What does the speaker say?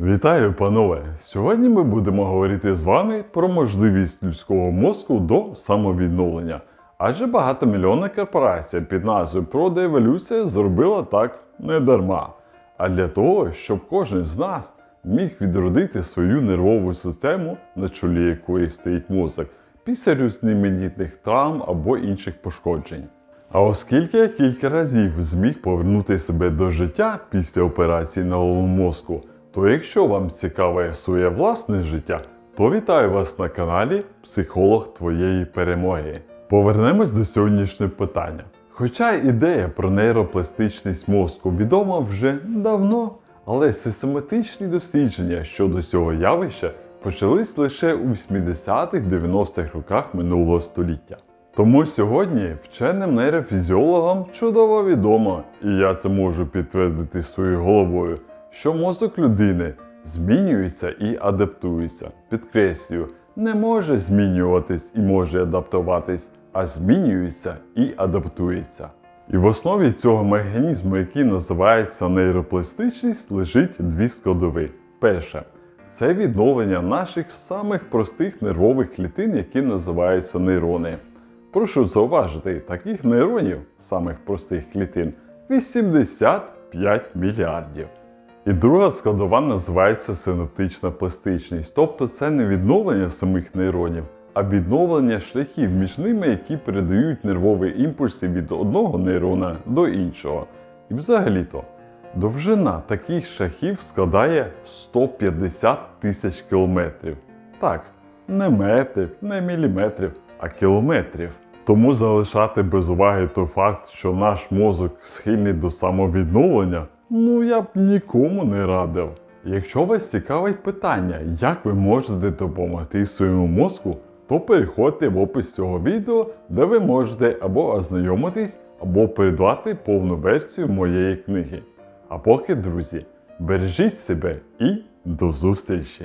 Вітаю, панове! Сьогодні ми будемо говорити з вами про можливість людського мозку до самовідновлення. Адже багатомільйонна корпорація під назвою Продееволюція зробила так не дарма, а для того, щоб кожен з нас міг відродити свою нервову систему, на чолі якої стоїть мозок, після різноманітних травм або інших пошкоджень. А оскільки я кілька разів зміг повернути себе до життя після операції на головному мозку, то якщо вам цікаве своє власне життя, то вітаю вас на каналі Психолог твоєї перемоги. Повернемось до сьогоднішнього питання. Хоча ідея про нейропластичність мозку відома вже давно, але систематичні дослідження щодо цього явища почались лише у 80-х-90-х роках минулого століття. Тому сьогодні вченим нейрофізіологам чудово відомо, і я це можу підтвердити своєю головою, що мозок людини змінюється і адаптується. Підкреслюю, не може змінюватись і може адаптуватись, а змінюється і адаптується. І в основі цього механізму, який називається нейропластичність, лежить дві складові. Перше це відновлення наших самих простих нервових клітин, які називаються нейрони. Прошу зауважити, таких нейронів, самих простих клітин, 85 мільярдів. І друга складова називається синаптична пластичність, тобто це не відновлення самих нейронів, а відновлення шляхів між ними, які передають нервові імпульси від одного нейрона до іншого. І взагалі-то довжина таких шляхів складає 150 тисяч кілометрів. Так, не метрів, не міліметрів, а кілометрів. Тому залишати без уваги той факт, що наш мозок схильний до самовідновлення, ну я б нікому не радив. Якщо вас цікавить питання, як ви можете допомогти своєму мозку, то переходьте в опис цього відео, де ви можете або ознайомитись, або придбати повну версію моєї книги. А поки, друзі, бережіть себе і до зустрічі!